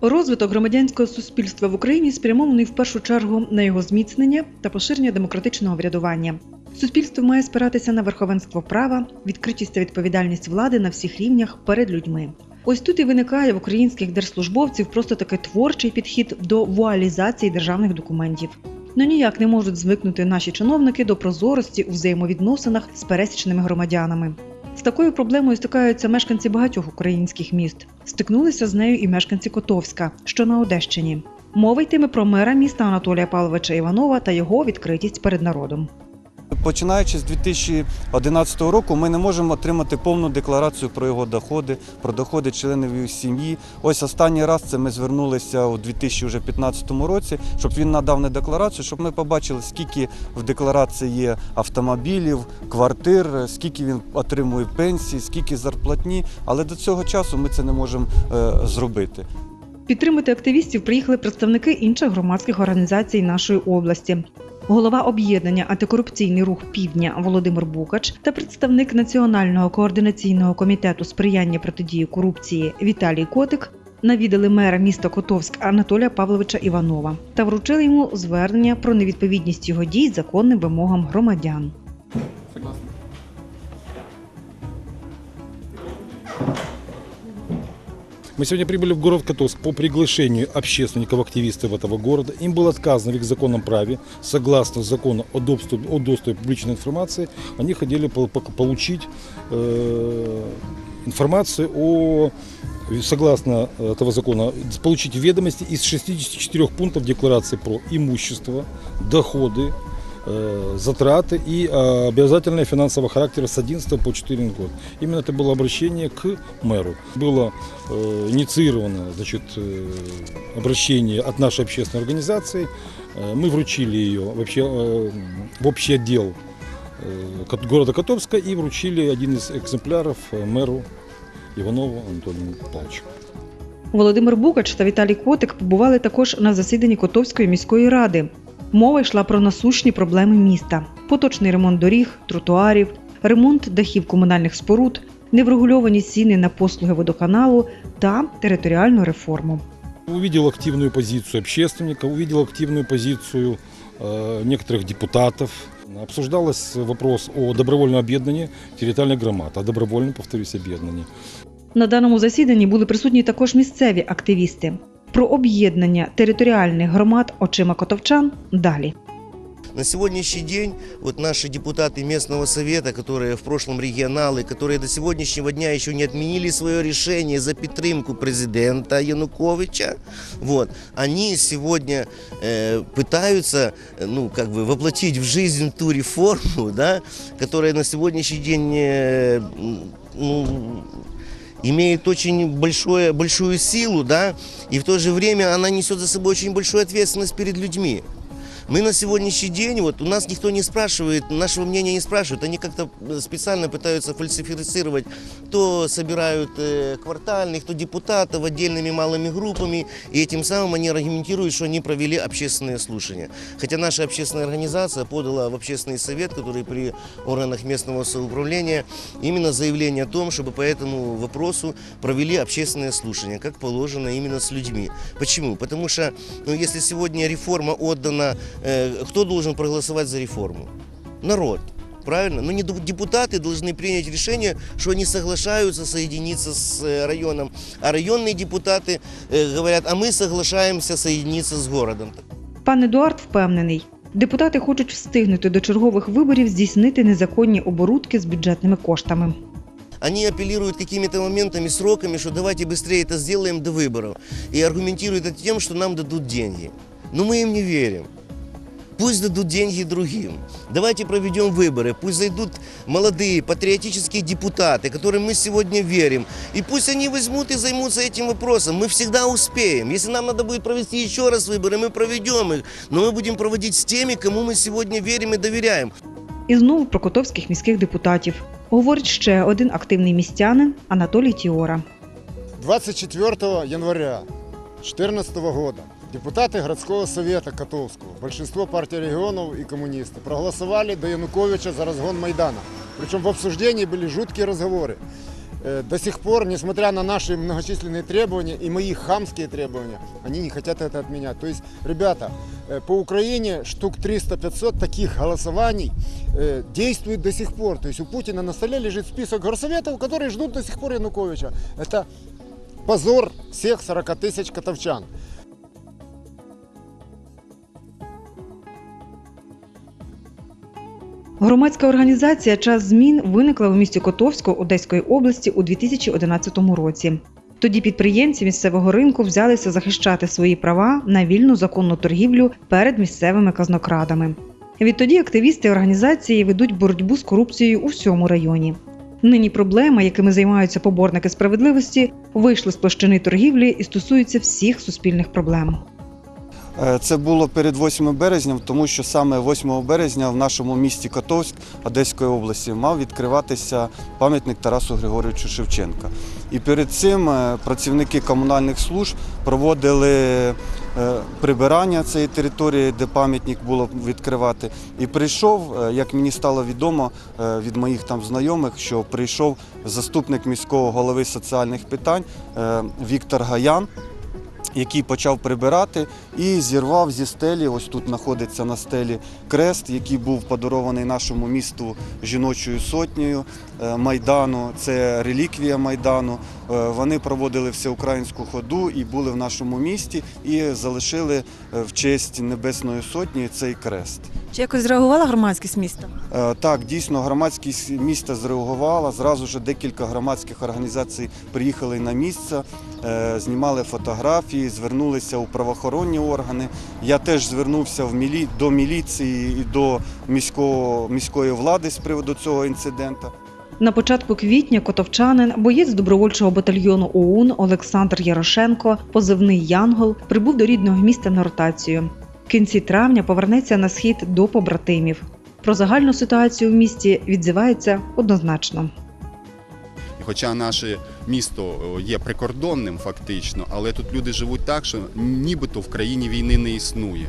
Розвиток громадянського суспільства в Україні спрямований в першу чергу на його зміцнення та поширення демократичного врядування. Суспільство має спиратися на верховенство права, відкритість та відповідальність влади на всіх рівнях перед людьми. Ось тут і виникає в українських держслужбовців просто такий творчий підхід до вуалізації державних документів. Ну ніяк не можуть звикнути наші чиновники до прозорості у взаємовідносинах з пересічними громадянами. З такою проблемою стикаються мешканці багатьох українських міст. Стикнулися з нею і мешканці Котовська, що на Одещині. Мова йтиме про мера міста Анатолія Павловича Іванова та його відкритість перед народом. Починаючи з 2011 року, ми не можемо отримати повну декларацію про його доходи, про доходи членів сім'ї. Ось останній раз це ми звернулися у 2015 році, щоб він надав не декларацію, щоб ми побачили, скільки в декларації є автомобілів, квартир, скільки він отримує пенсії, скільки зарплатні. Але до цього часу ми це не можемо е, зробити. Підтримати активістів приїхали представники інших громадських організацій нашої області. Голова об'єднання Антикорупційний рух Півдня Володимир Букач та представник Національного координаційного комітету сприяння протидії корупції Віталій Котик навідали мера міста Котовськ Анатолія Павловича Іванова та вручили йому звернення про невідповідність його дій законним вимогам громадян. Мы сегодня прибыли в город Котовск по приглашению общественников, активистов этого города. Им было сказано в их законном праве, согласно закону о доступе, о доступе публичной информации, они хотели получить э, информацию о, согласно этого закона, получить ведомости из 64 пунктов декларации про имущество, доходы, затраты и э, обязательные финансового характера с 11 по 14 год. Именно это было обращение к мэру. Было э, инициировано значит, э, обращение от нашей общественной организации. Э, Мы вручили ее вообще, э, в общий отдел э, Кот- города Котовска и вручили один из экземпляров э, мэру Иванову Анатолию Павловичу. Володимир Букач та Віталій Котик побували також на засіданні Котовської міської ради. Мова йшла про насущні проблеми міста: поточний ремонт доріг, тротуарів, ремонт дахів комунальних споруд, неврегульовані ціни на послуги водоканалу та територіальну реформу. Увидел активную позицию общественников, увидел активную позицию э, некоторых депутатов. Обсуждалось вопрос о добровольном объединении территориальных громад, о добровольном, повторюсь, объединении. На даному засіданні були присутні також місцеві активісти. Про об'єднання територіальних громад очима котовчан далі. На сегодняшний день вот наши депутаты местного совета, которые в прошлом регионалы, которые до сегодняшнего дня еще не отменили свое решение за підтримку президента Януковича, вот, они сегодня э, пытаются э, ну, как бы воплотить в жизнь ту реформу, да, которая на сегодняшний день э, м, ну, имеет очень большое, большую силу, да, и в то же время она несет за собой очень большую ответственность перед людьми. Мы на сегодняшний день, вот у нас никто не спрашивает, нашего мнения не спрашивают, они как-то специально пытаются фальсифицировать, то собирают э, квартальных, то депутатов отдельными малыми группами, и этим самым они аргументируют, что они провели общественные слушания. Хотя наша общественная организация подала в общественный совет, который при органах местного самоуправления, именно заявление о том, чтобы по этому вопросу провели общественные слушания, как положено именно с людьми. Почему? Потому что, ну, если сегодня реформа отдана, э, кто должен проголосовать за реформу? Народ. Правильно? Но не ду- депутаты должны принять решение, что они соглашаются соединиться с э, районом, а районные депутаты э, говорят, а мы соглашаемся соединиться с городом. Пан Едуард впевнений, депутати хочуть встигнути до чергових виборів здійснити незаконні оборудки з бюджетними коштами. Они апеллируют какими-то моментами, сроками, что давайте быстрее это сделаем до выборов. И аргументируют это тем, что нам дадут деньги. Но мы им не верим. Пусть дадут деньги другим. Давайте проведем выборы. Пусть зайдут молодые патриотические депутаты, которым мы сегодня верим. И пусть они возьмут и займутся этим вопросом. Мы всегда успеем. Если нам надо будет провести еще раз выборы, мы проведем их. Но мы будем проводить с теми, кому мы сегодня верим и доверяем. І знову про котовських міських депутатів. Говорить ще один активний містянин Анатолій Тіора. 24 января 2014 года депутаты городского совета Котовского, большинство партий регионов и коммунисты, проголосовали до Януковича за разгон Майдана. Причем в обсуждении были жуткие разговоры. э, до сих пор, несмотря на наши многочисленные требования и мои хамские требования, они не хотят это отменять. То есть, ребята, э, по Украине штук 300-500 таких голосований э, действует до сих пор. То есть у Путина на столе лежит список горсоветов, которые ждут до сих пор Януковича. Это позор всех 40 тысяч котовчан. Громадська організація Час змін виникла в місті Котовську Одеської області у 2011 році. Тоді підприємці місцевого ринку взялися захищати свої права на вільну законну торгівлю перед місцевими казнокрадами. Відтоді активісти організації ведуть боротьбу з корупцією у всьому районі. Нині проблеми, якими займаються поборники справедливості, вийшли з площини торгівлі і стосуються всіх суспільних проблем. Е, Це було перед 8 березня, тому що саме 8 березня в нашому місті Котовськ Одеської області мав відкриватися пам'ятник Тарасу Григоровичу Шевченка. І перед цим е, працівники комунальних служб проводили е, прибирання цієї території, де пам'ятник було відкривати. І прийшов, як мені стало відомо від моїх там знайомих, що прийшов заступник міського голови соціальних питань Віктор Гаян який почав прибирати і зірвав зі стелі. Ось тут знаходиться на стелі крест, який був подарований нашому місту жіночою сотнею е, майдану. Це реліквія майдану. Е, Вони проводили всеукраїнську ходу і були в нашому місті і залишили е, в честь Небесної Сотні цей крест. Чи якось зреагувала громадськість міста? Так, дійсно, громадськість міста зреагувала. Зразу ж декілька громадських організацій приїхали на місце, знімали фотографії, звернулися у правоохоронні органи. Я теж звернувся в мілі... до міліції і до міського... міської влади з приводу цього інциденту. На початку квітня котовчанин, боєць добровольчого батальйону ОУН Олександр Ярошенко, позивний Янгол, прибув до рідного міста на ротацію. В кінці травня повернеться на схід до побратимів. Про загальну ситуацію в місті відзивається однозначно. Хоча наше місто є прикордонним фактично, але тут люди живуть так, що нібито в країні війни не існує.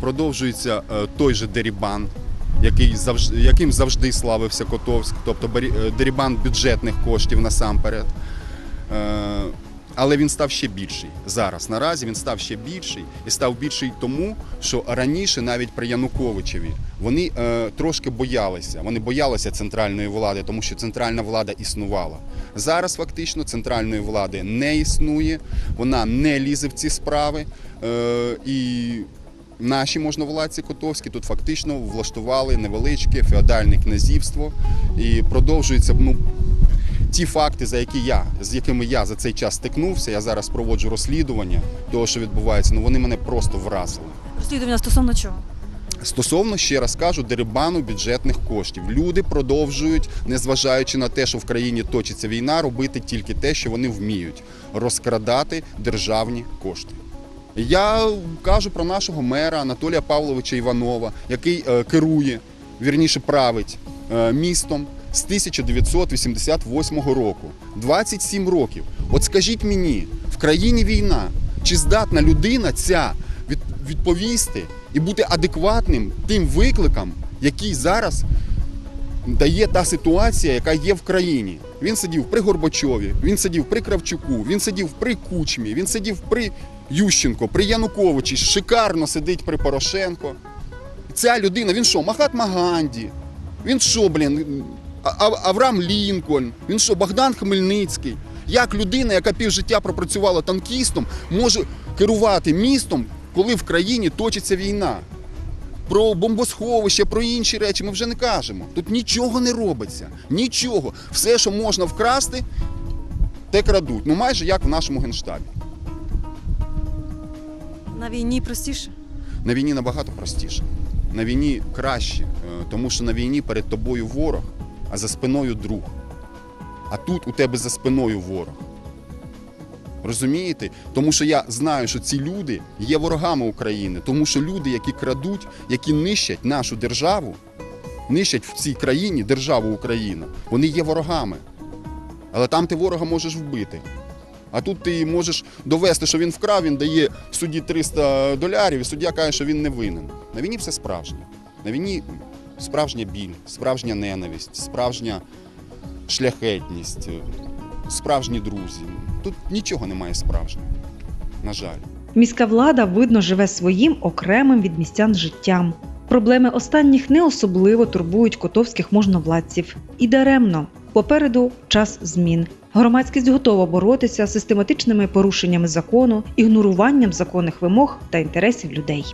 Продовжується е, той же дерібан, який завжди, яким завжди славився Котовськ, тобто е, дерібан бюджетних коштів насамперед. Але він став ще більший зараз. Наразі він став ще більший і став більший тому, що раніше навіть при Януковичеві вони е, трошки боялися. Вони боялися центральної влади, тому що центральна влада існувала. Зараз фактично центральної влади не існує, вона не лізе в ці справи. Е, і наші можновладці Котовські тут фактично влаштували невеличке феодальне князівство і продовжується. Ну, ті факти, за які я, з якими я за цей час стикнувся, я зараз проводжу розслідування того, що відбувається, ну вони мене просто вразили. Розслідування стосовно чого? Стосовно ще раз кажу, дерибану бюджетних коштів. Люди продовжують, незважаючи на те, що в країні точиться війна, робити тільки те, що вони вміють розкрадати державні кошти. Я кажу про нашого мера Анатолія Павловича Іванова, який е, керує, вірніше править е, містом з 1988 року. 27 років. От скажіть мені, в країні війна, чи здатна людина ця відповісти і бути адекватним тим викликам, які зараз дає та ситуація, яка є в країні. Він сидів при Горбачові, він сидів при Кравчуку, він сидів при Кучмі, він сидів при Ющенко, при Януковичі, шикарно сидить при Порошенко. Ця людина, він що, Махатма Ганді? Він що, блін, А- А- Авраам Лінкольн, він що, Богдан Хмельницький? Як людина, яка півжиття пропрацювала танкістом, може керувати містом, коли в країні точиться війна? Про бомбосховище, про інші речі ми вже не кажемо. Тут нічого не робиться. Нічого. Все, що можна вкрасти, те крадуть. Ну майже як в нашому генштабі. На війні простіше. На війні набагато простіше. На війні краще, е, тому що на війні перед тобою ворог, а за спиною друг. А тут у тебе за спиною ворог. Розумієте? Тому що я знаю, що ці люди є ворогами України, тому що люди, які крадуть, які нищать нашу державу, нищать в цій країні державу Україна, вони є ворогами. Але там ти ворога можеш вбити. А тут ти можеш довести, що він вкрав, він дає судді 300 долярів, і суддя каже, що він не винен. На війні все справжнє. На війні справжня біль, справжня ненависть, справжня шляхетність. справжні друзі. Тут нічого немає справжнього. На жаль. Міська влада, видно, живе своїм окремим від містян життям. Проблеми останніх не особливо турбують котовських можновладців. І даремно. Попереду час змін. Громадськість готова боротися з систематичними порушеннями закону, ігноруванням законних вимог та інтересів людей.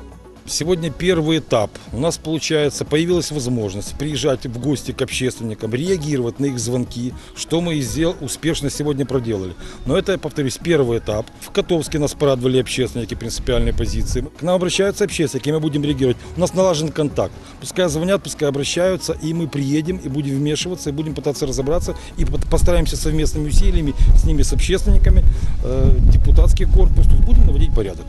Сегодня первый этап. У нас, получается, появилась возможность приезжать в гости к общественникам, реагировать на их звонки, что мы и сделал, успешно сегодня проделали. Но это, я повторюсь, первый этап. В Котовске нас порадовали общественники принципиальной позиции. К нам обращаются общественники, мы будем реагировать. У нас налажен контакт. Пускай звонят, пускай обращаются, и мы приедем, и будем вмешиваться, и будем пытаться разобраться, и по- постараемся совместными усилиями с ними, с общественниками, э, депутатский корпус, будем наводить порядок.